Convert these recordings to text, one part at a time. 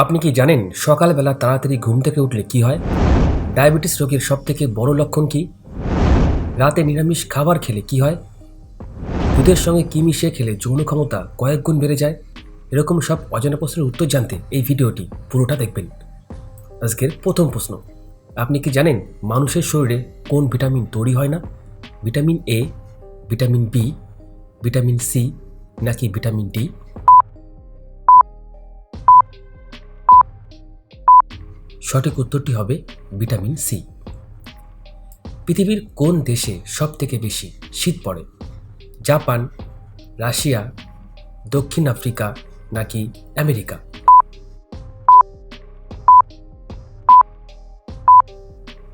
আপনি কি জানেন সকালবেলা তাড়াতাড়ি ঘুম থেকে উঠলে কি হয়? ডায়াবেটিস রোগের সবথেকে বড় লক্ষণ কি? রাতে নিরামিষ খাবার খেলে কি হয়? দুধের সঙ্গে কি মিশিয়ে খেলে যৌন ক্ষমতা কয়েক গুণ বেড়ে যায়? এরকম সব অজানা প্রশ্নের উত্তর জানতে এই ভিডিওটি পুরোটা দেখবেন। আজকের প্রথম প্রশ্ন, আপনি কি জানেন মানুষের শরীরে কোন ভিটামিন তৈরি হয় না? Vitamin A vitamin B vitamin C নাকি ভিটামিন ডি সঠিক উত্তরটি হবে ভিটামিন সি। পৃথিবীর কোন দেশে সবথেকে বেশি শীত পড়ে? জাপান, রাশিয়া, দক্ষিণ আফ্রিকা নাকি আমেরিকা?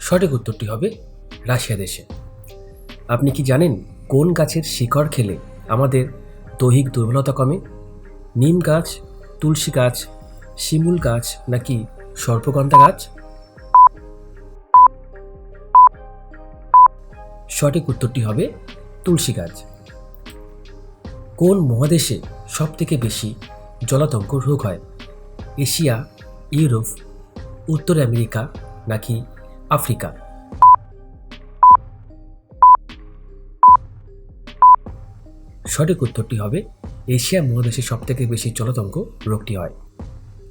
সঠিক উত্তরটি হবে রাশিয়া দেশে। আপনি কি জানেন কোন গাছের শিকড় খেলে আমাদের দৈহিক দুর্বলতা কমে? নিম গাছ, তুলসী গাছ, শিমুল গাছ নাকি সর্পগন্ধা গাছ? সঠিক উত্তরটি হবে তুলসী গাছ। কোন মহাদেশে সবথেকে বেশি জলাতঙ্ক রোগ হয়? এশিয়া, ইউরোপ, উত্তর আমেরিকা নাকি আফ্রিকা? সঠিক উত্তরটি হবে এশিয়া মহাদেশে সবথেকে বেশি জলাতঙ্ক রোগটি হয়।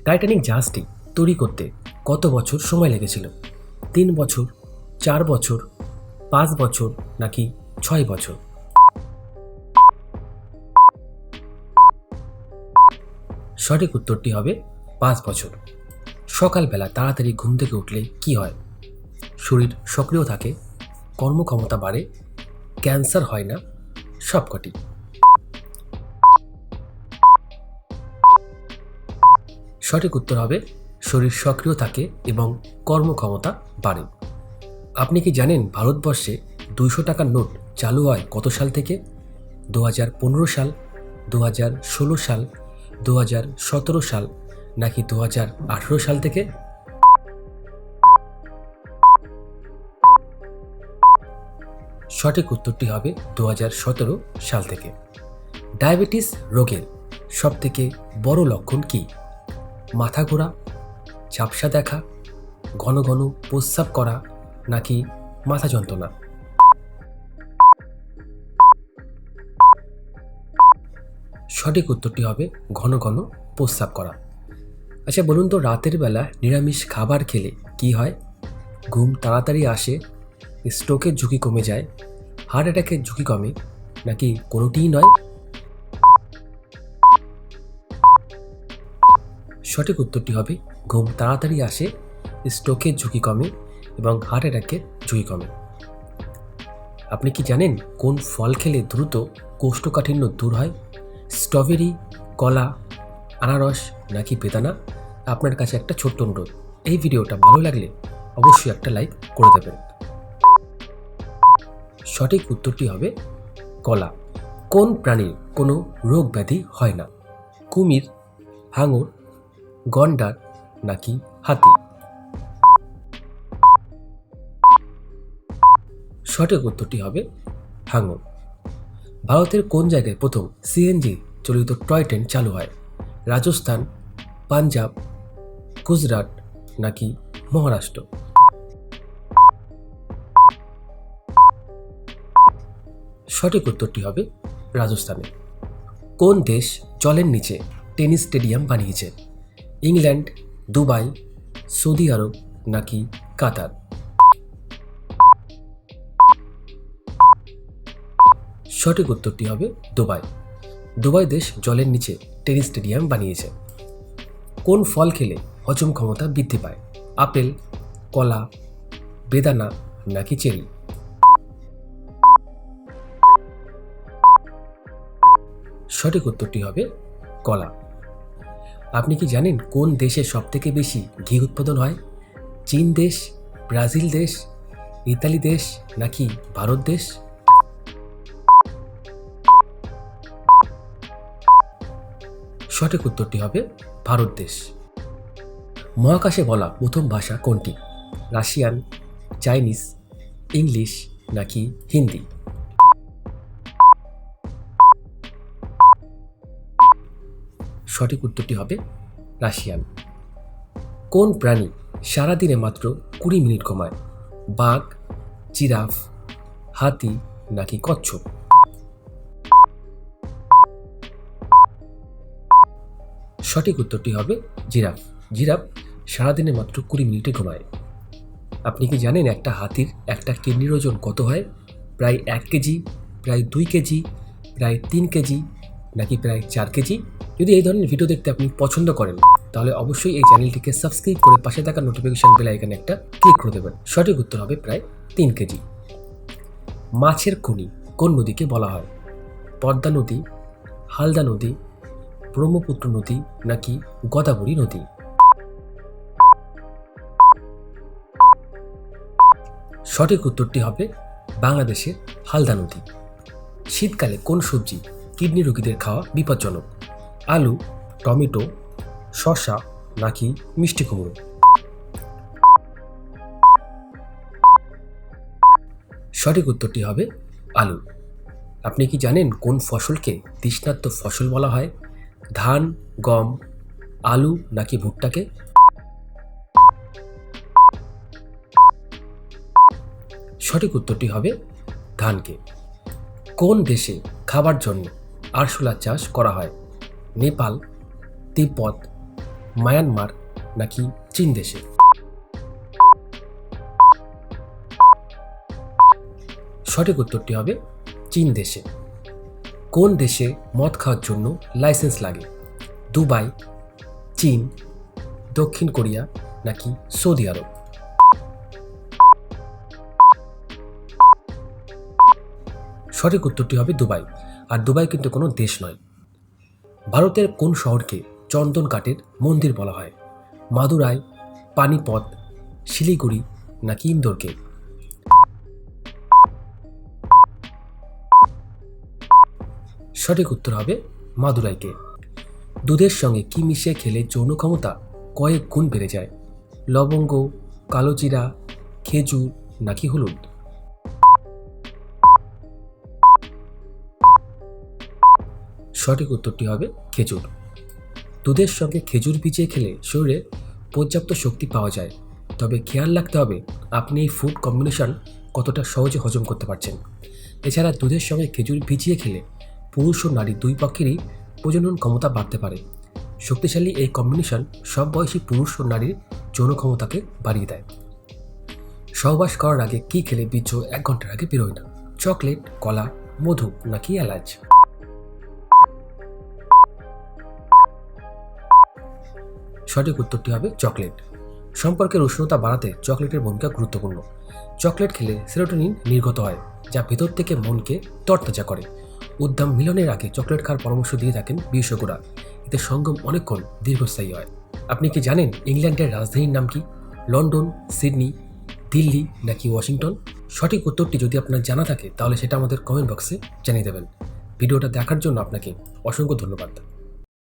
টাইটানিক জাহাজটি তৈরি করতে কত বছর সময় লেগেছিল? তিন বছর, চার বছর, পাঁচ বছর নাকি ছয় বছর? সঠিক উত্তরটি হবে পাঁচ বছর। সকালবেলা তাড়াতাড়ি ঘুম থেকে উঠলে কি হয়? শরীর সক্রিয় থাকে, কর্মক্ষমতা বাড়ে, ক্যান্সার হয় না, সবকটি। সঠিক উত্তর হবে শরীর সক্রিয় থাকে এবং কর্মক্ষমতা বাড়ে। আপনি কি জানেন ভারতবর্ষে দুইশো টাকার নোট চালু হয় কত সাল থেকে? দু হাজার পনেরো সাল দু হাজার ষোলো সাল দু হাজার সতেরো সাল নাকি দু হাজার আঠেরো সাল থেকে? সঠিক উত্তরটি হবে দু হাজার সতেরো সাল থেকে। ডায়াবেটিস রোগের সবথেকে বড় লক্ষণ কী? মাথা ঘোরা ঝাপসা দেখা, ঘন ঘন প্রস্রাব করা নাকি মাথা যন্ত্রণা। সঠিক উত্তরটি হবে ঘন ঘন প্রস্রাব করা। আচ্ছা বলুন তো রাতের বেলা নিরামিষ খাবার খেলে কি হয়? ঘুম তাড়াতাড়ি আসে, স্ট্রোকের ঝুঁকি কমে যায়, হার্ট অ্যাটাকের ঝুঁকি কমে, নাকি কোনোটিই নয়? সঠিক উত্তরটি হবে ঘুম তাড়াতাড়ি আসে স্ট্রোকের ঝুঁকি কমে এবং হার্ট অ্যাটাকের ঝুঁকি কমে। আপনি কি জানেন কোন ফল খেলে দ্রুত কোষ্ঠকাঠিন্য দূর হয়? স্ট্রবেরি, কলা, আনারস নাকি বেদানা? আপনার কাছে একটা ছোট্ট অনুরোধ, এই ভিডিওটা ভালো লাগলে অবশ্যই একটা লাইক করে দেবেন। সঠিক উত্তরটি হবে কলা। কোন প্রাণীর কোনো রোগ ব্যাধি হয় না? কুমির, হাঙর, গন্ডার নাকি হাতি? সঠিক উত্তরটি হবে হাঙর ভারতের কোন জায়গায় প্রথম সিএনজি চালিত টয় ট্রেন চালু হয়? রাজস্থান, পাঞ্জাব, গুজরাট নাকি মহারাষ্ট্র? সঠিক উত্তরটি হবে রাজস্থানে। কোন দেশ জলের নিচে টেনিস স্টেডিয়াম বানিয়েছে? ইংল্যান্ড দুবাই, সৌদি আরব নাকি কাতার? সঠিক উত্তরটি হবে দুবাই। দুবাই দেশ জলের নিচে টেনিস স্টেডিয়াম বানিয়েছে। কোন ফল খেলে হজম ক্ষমতা বৃদ্ধি পায়? আপেল, কলা, বেদানা নাকি চেরি? সঠিক উত্তরটি হবে কলা। আপনি কি জানেন কোন দেশে সবথেকে বেশি ঘি উৎপাদন হয়? চীন দেশ, ব্রাজিল দেশ, ইতালি দেশ, নাকি ভারত দেশ? সঠিক উত্তরটি হবে ভারত দেশ। মহাকাশে বলা প্রথম ভাষা কোনটি? রাশিয়ান, চাইনিজ, ইংলিশ, নাকি হিন্দি? সঠিক উত্তরটি হবে রাশিয়ান। কোন প্রাণী সারাদিনে মাত্র কুড়ি মিনিট ঘুমায়? বাঘ, জিরাফ, হাতি নাকি কচ্ছপ? সঠিক উত্তরটি হবে জিরাফ। জিরাফ সারাদিনে মাত্র কুড়ি মিনিটে ঘুমায়। আপনি কি জানেন একটা হাতির একটা কিডনির ওজন কত হয়? প্রায় এক কেজি, প্রায় দুই কেজি, প্রায় তিন কেজি নাকি প্রায় চার কেজি? যদি এই ধরনের ভিডিও দেখতে আপনি পছন্দ করেন, তাহলে অবশ্যই এই চ্যানেলটিকে সাবস্ক্রাইব করে পাশে থাকা নোটিফিকেশন বেল আইকনে একটা ক্লিক করে দেবেন। সঠিক উত্তর হবে প্রায় তিন কেজি। মাছের খনি কোন নদীকে বলা হয়? পদ্মা নদী, হালদা নদী, ব্রহ্মপুত্র নদী নাকি গোদাবরী নদী? সঠিক উত্তরটি হবে বাংলাদেশের হালদা নদী। শীতকালে কোন সবজি কিডনি রোগীদের খাওয়া বিপজ্জনক। আলু, টমেটো, শসা নাকি মিষ্টি কুমড়ো? সঠিক উত্তরটি হবে আলু। আপনি কি জানেন কোন ফসলকে তৃষ্ণার্ত ফসল বলা হয়? ধান, গম, আলু নাকি ভুট্টাকে? সঠিক উত্তরটি হবে ধানকে। কোন দেশে খাবার জন্য আরশোলা চাষ করা হয়। নেপাল, তিব্বত, মায়ানমার নাকি চীন দেশে? সঠিক উত্তরটি হবে চীন দেশে। কোন দেশে মদ খাওয়ার জন্য লাইসেন্স লাগে? দুবাই, চীন, দক্ষিণ কোরিয়া নাকি সৌদি আরব? সঠিক উত্তরটি হবে দুবাই। আর দুবাই কিন্তু কোনো দেশ নয়। ভারতের কোন শহরকে চন্দন কাঠের মন্দির বলা হয়? মাদুরাই, পানিপথ, শিলিগুড়ি নাকি ইন্দোরকে? সঠিক উত্তর হবে মাদুরাইকে। দুধের সঙ্গে কি মিশিয়ে খেলে যৌন ক্ষমতা কয়েক গুণ বেড়ে যায়? লবঙ্গ, কালোজিরা, খেজুর নাকি হলুদ? সঠিক উত্তরটি হবে খেজুর। দুধের সঙ্গে খেজুর ভিজিয়ে খেলে শরীরে পর্যাপ্ত শক্তি পাওয়া যায়। তবে খেয়াল রাখতে হবে, আপনি এই ফুড কম্বিনেশন কতটা সহজে হজম করতে পারছেন। এছাড়া দুধের সঙ্গে খেজুর ভিজিয়ে খেলে পুরুষ ও নারী দুই পক্ষেরই প্রজনন ক্ষমতা বাড়তে পারে। শক্তিশালী এই কম্বিনেশন সব বয়সী পুরুষ ও নারীর যৌন ক্ষমতাকে বাড়িয়ে দেয়। সহবাস করার আগে কী খেলে বীর্য এক ঘণ্টার আগে বেরোয় না? চকলেট, কলা, মধু নাকি এলাচ? সঠিক উত্তরটি হবে চকলেট। সম্পর্কের উষ্ণতা বাড়াতে চকলেটের ভূমিকা গুরুত্বপূর্ণ। চকলেট খেলে সেরোটোনিন নির্গত হয়, যা ভেতর থেকে মনকে তরতাজা করে। উদ্যম মিলনের আগে চকলেট খাওয়ার পরামর্শ দিয়ে থাকেন বিশেষজ্ঞরা। এতে সঙ্গম অনেকক্ষণ দীর্ঘস্থায়ী হয়। আপনি কি জানেন ইংল্যান্ডের রাজধানীর নাম কি? লন্ডন, সিডনি, দিল্লি নাকি ওয়াশিংটন? সঠিক উত্তরটি যদি আপনার জানা থাকে, তাহলে সেটা আমাদের কমেন্ট বক্সে জানিয়ে দেবেন। ভিডিওটা দেখার জন্য আপনাকে অসংখ্য ধন্যবাদ।